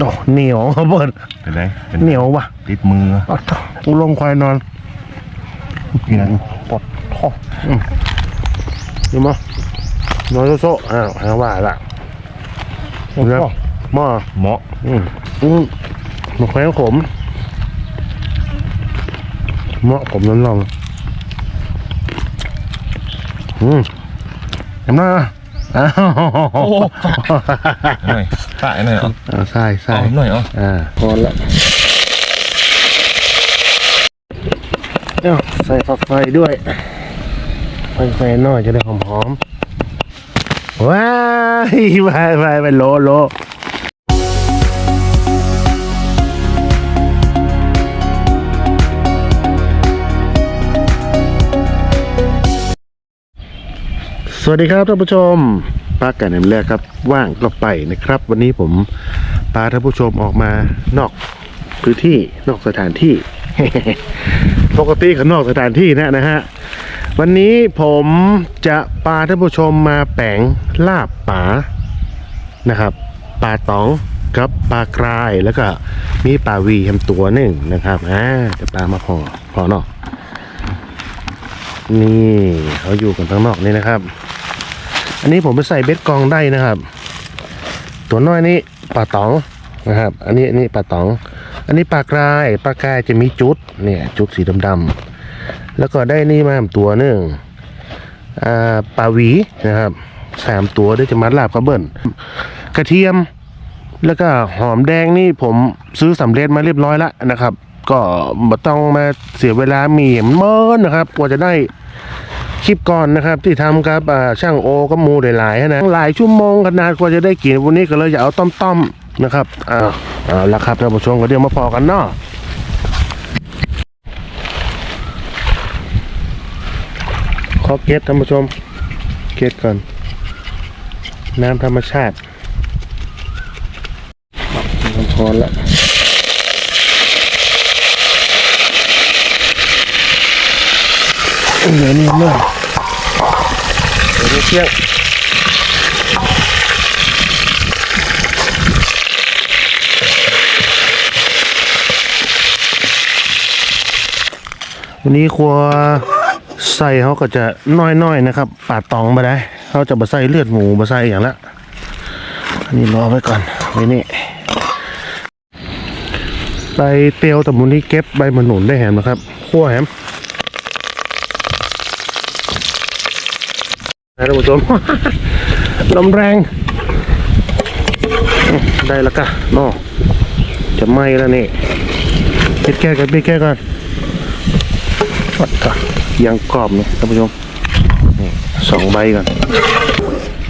โอ้เหนียวเบิดเป็นไรเป็นเหนียวว่ะติดมืออ๋อกูลงควายนอนนี่นะปอดท้องอืมนี่มั้งนอนโซ่ๆอ้าวหาว่าละเรื่องหม้อเหมาะอืมอืมมาแขวนขมเหมาะผมนั่นลองอืมเห็นไหมอ้าวหน่อ ยใส่หน่อยเอาอ่าใช่ใช่เอาหน่อยเอาอ่าพอละเอ้าใส่ฝักไฟด้วยไฟไฟหน่อยจะได้หอมหอมๆว้ายไปไปไปโลโล วัสดีครับท่านผู้ชมพักกันในแรกครับ ว่างก็ไปนะครับ วันนี้ผมพาท่านผู้ชมออกมานอกพื้นที่นอกสถานที่ ปกติขานอกสถานที่นะนะฮะวันนี้ผมจะพาท่านผู้ชมมาแปงลาบป่านะครับปลาตองกับปลากรายแล้วก็มีปลาวีแฮมตัวหนึ่งนะครับอ่าจะปลามาพอพอเนาะนี่เขาอยู่กันข้างนอกนี่นะครับ อันนี้ผมไปใส่เบ็ดกองได้นะครับ ตัวน้อยนี่ปลาตองนะครับ อันนี้อันนี้ปลาตอง อันนี้ปลากรายปลากรายจะมีจุดเนี่ยจุดสีดำๆแล้วก็ได้นี่มาตัวหนึ่งปลาหวีนะครับสามตัวดี๋ยจะมัดลาบกระเบิ้ลกระเทียม แล้วก็หอมแดงนี่ผมซื้อสำเร็จมาเรียบร้อยแล้วนะครับ ก็ไม่ต้องมาเสียเวลามีเห็นเมินนะครับกว่าจะได้ คลิปก่อนนะครับที่ทำกับช่างโอก็มูหลายๆนะหลายชั่วโมงขนาดกว่าจะได้กินวันนี้ก็เลยจะเอาต้มๆนะครับอ่าเอาละครับท่านผู้ชมก็เดี๋ยวมาพอกันเนาะขอเกตท่านผู้ชมเกตก่อน น้ำธรรมชาติน้ำพร ละเหลือนี่เมื่อยเดี๋ยวเที่ยงวันนี้ครัวใส่เขาก็จะน้อยๆนะครับปาดตองมาได้เขาจะมาใส่เลือดหมูมาใส่อย่างละอันนี้รอไว้ก่อนไว้นี่ใบเตียวตะมุนนี่เก็บใบมะหนุนได้แหมนะครับขั้วแหม นะท่านผู้ชมลมแรง ได้แล้วกะเนอจะไหม้แล้วนี่ปิดแก้กันปิดแก้ก่อนวัดก่อนยังกรอบเนี่ยท่านผู้ชมนี่สองใบก่อน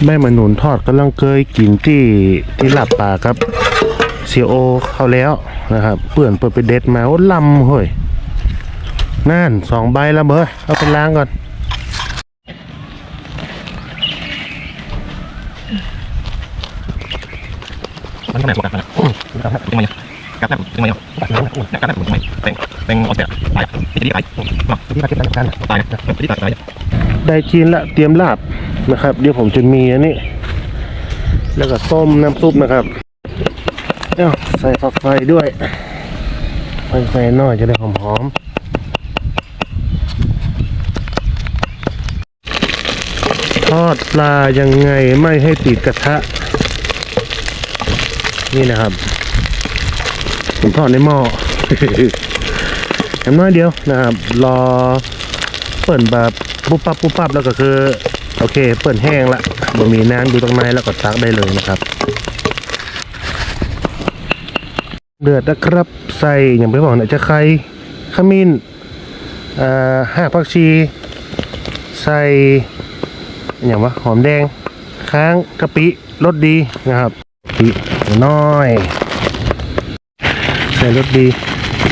ใบมันหนุนทอดกำลังเคยกินที่ที่หลับป่าครับเซียโอเข้าแล้วนะครับเปื่อนเปิดไปเด็ดมาโอ้ลำเฮ้ยนั่นสองใบล้วเบอร์เอาไปล้างก่อน มันก็ไหนปวดกันนะยังไงกัดแรกยังไงกัดแรกกัดแรกยังไงเต็งเต็งเอาเสียตายที่ดีตายที่ตายที่ตายตายที่ตายตายได้จีนละเตรียมลาบนะครับ เดี๋ยวผมจะมีอันนี้ แล้วก็ต้มน้ำซุปนะครับเอ้าใส่ฝักไฟด้วยไฟไฟน้อยจะได้หอมๆ ทอดปลายังไงไม่ให้ติดกระทะ นี่นะครับผมทอดในหม้อแค่น้อยเดียวนะครับ รอเปิ่นแบบปุ๊บปั๊บปุ๊บปั๊บแล้วก็คือ โอเค เปิ่นแห้งละบะหมี่น้ำอยู่ตรงในแล้วก็ตักได้เลยนะครับเดือดนะครับใส่อย่างไปบอกนี่ยจะไข่ขมิ้นอ่าห้าผักชี ใส่ อย่างวะหอมแดงค้างกะปิรสดีนะครับปิน้อย ใส่รสดี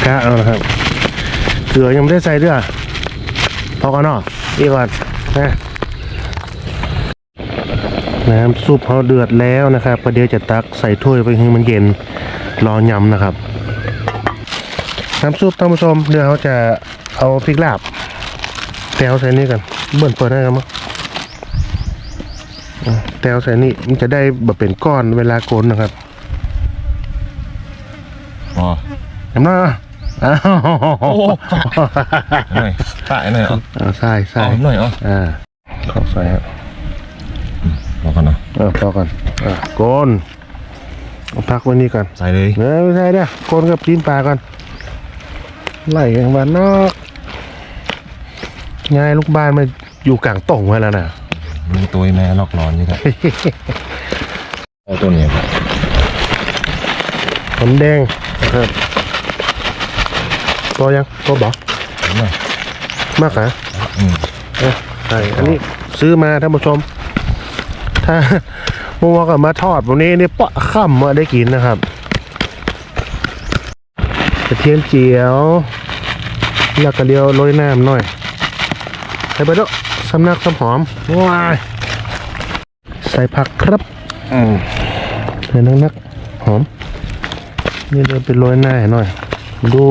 กะเอานะครับเกลือยังไม่ได้ใส่ด้วยพอกันเนาะอีกก่อนนะน้ำซุปเขาเดือดแล้วนะครับประเดี๋ยวจะตักใส่ถ้วยไปให้มันเย็นรอยำนะครับ น้ำซุปท่านผู้ชมเดี๋ยวเขาจะเอาพริกลาบแตวใส่นี่กันเบิ่นเปิดได้กันมั้ง แตวใส่นี่มันจะได้แบบเป็นก้อนเวลาโกนนะครับอ๋อเห็นไหมอ้าวโอ้หน่อยฝ่ายหน่อยเอาเอาใส่ใส่เอาหน่อยเอาอ่าเข้าใส่ครับรอก่อนนะเออพอก่อนอะโกนเอาพักไว้นี่ก่อนใส่เลยเนื้อไม่ใช่เด้อโกนกับกินปลาก่อนไล่กันวันนอกยายลูกบ้านมาอยู่กลางต่งไว้แล้วนะ มีตัวแม่ลอกร้อนนี่ครับเอาตัวนี้ครับผมแดงนะครับตัวยังตัวบอกมากเหรออืมเอ้ยใช่อันนี้ซื้อมาท่านผู้ชม ถ้ามัวกับมาทอดวันนี้นี่ปะค่ำมาได้กินนะครับกระเทียมเจียวแล้วก็เดียวโรยน้ำหน่อยใส่ไปด้วย สำนักสำหอมว้ายใส่ผักครับอืมใส่นักนักๆหอม นี่เดินไปโรยหน้าให้หน่อย ดู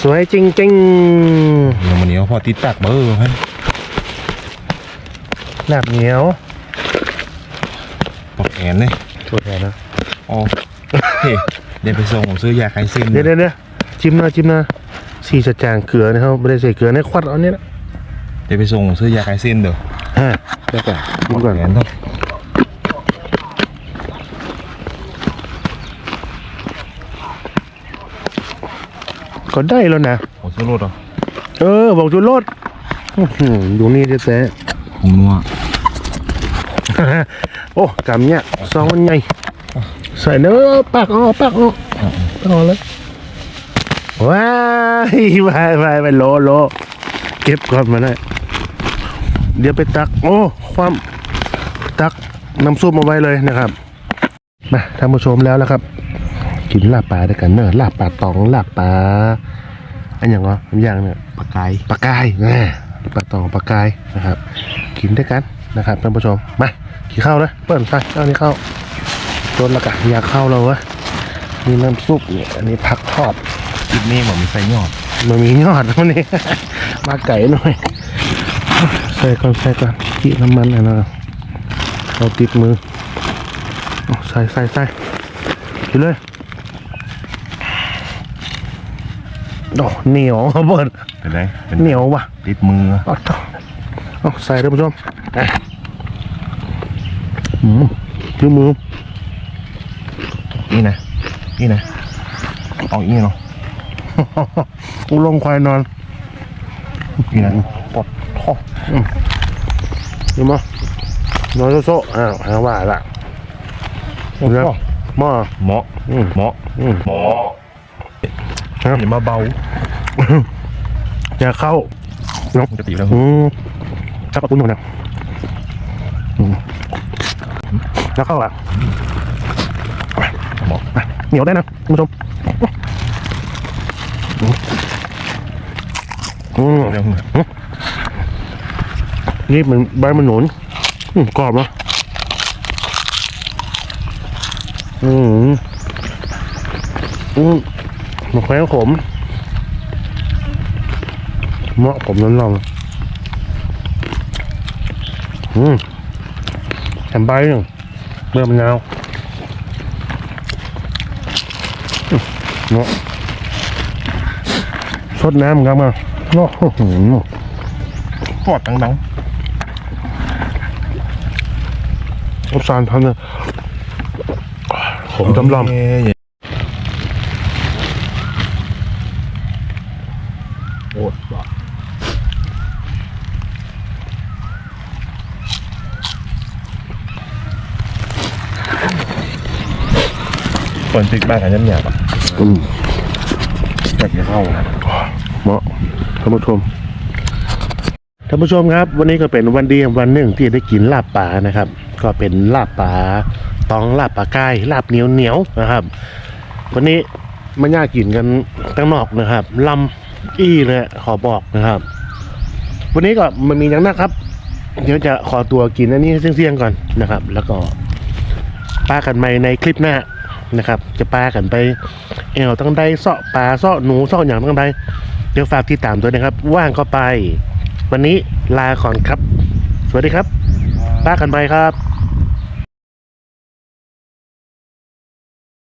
สวยจริงๆเดี๋ยวมันเหนียวพอติดตักเบอร์ครับลาบเหนียวปอกแขนเลยถั่วแทนนะอ๋อเฮ้ยเดี๋ยวไปส่งผมซื้อยาคลายเส้นเดี๋ยวเดี๋ยวเดี๋ยวจิ้มหน้าจิ้มหน้าสีจะจางเกลือนะครับไม่ได้ใส่เกลือในควัดเอาเนี่ยนะ เดี๋ยวไปส่งผมซื้อยาคลายเส้นเด้อฮะเดี๋ยวก่อนจิ้มก่อนแขนต้องก็ได้แล้วนะโอ้ซื้อรถเหรอเออ บอกจุดรถอื้อหือดูนี่เจ๊แต่ผมนัวโอ้กำเนี่ยซองมันใหญ่ใส่เนื้อปากอ๋อปากอ๋อปากอ๋อเลยว้ายไปไปไปโลโลเก็บก่อนมาได้ เดี๋ยวไปตัก โอ้ ความตักน้ำซุปมาไว้เลยนะครับมาท่านผู้ชมแล้วแล้วครับ กินลาบปลาด้วยกันเนอะลาบปลาตองลาบปลาอันอย่างวะอันอย่างเนี่ยปากไก่ปลากายแน่ปลาตองปลากายนะครับ กินด้วยกันนะครับท่านผู้ชมมากินข้าวเลยเปิ้ลใส่เอานี่ข้าวโดนละกะอยากเข้าเราวะมีน้ำซุปเนี่ยอันนี้ผักทอดจุดนี้ผมมีใส่ยอดมันมียอดวันนี้มาไก่หน่อย ใส่ก่อนใส่ก่อนขี้น้ำมันอันนั้นเอาติดมือเอาใส่ใส่ใส่กินเลยโอ้เหนียวเบิ้ลเป็นไรเป็นเหนียวว่ะติดมือเอาต่อเอาใส่ท่านผู้ชมอะอืมชื่อมือนี่นะนี่นะเอาอีกเนาะกูลงควายนอนนี่นะปล ดท้อเห็นมั้ยนอนโซ่ๆอ้าวหาว่าละโอ้เดี๋ยวโหหม้อเหมาะอืมเหมาะอืมเหมาะครับอย่ามาเบาอย่าเข้ามันจะตีแล้วอืมจับประตูหน่อยนะอืมแล้วเข้าอะเหมาะเหนียวได้นะคุณผู้ชมอืมเรื่อง นี่มันใบมันหนุนกรอบนะอืมอืมมันแข็งขมเหมาะผมนั่นลองอืมแถมใบหนึ่งเมื่อมะนาวอืมเนาะสดน้ำครับมาเนาะอื้อหือปอดดัง อบซานพันเนี่ยผมๆจำลเอ้ยโอ้บ้าเปิดติดบ้านกันยันหยาบอะำอืมอยากจะเข้านะเหมาะท่านผู้ชม ท่านผู้ชมครับ วันนี้ก็เป็นวันดีวันหนึ่งที่ได้กินลาบปลานะครับ ก็เป็นลาบปลาตองลาบปลาไก่ลาบเหนียวเหนียวนะครับ วันนี้มันย่ากินกันตั้งนอกนะครับลำอี้เลยขอบอกนะครับ วันนี้ก็มันมีอย่างนะครับ เดี๋ยวจะขอตัวกินอันนี้เสี่ยงๆก่อนนะครับ แล้วก็ป้ากันใหม่ในคลิปหน้านะครับ จะป้ากันไปเอวตั้งใดเสาะปลาเสาะหนูเสาะอย่างตั้งใดเดี๋ยวฝากที่ตามด้วยนะครับ ว่างก็ไป วันนี้ลาก่อนครับ สวัสดีครับป้ากันไปครับ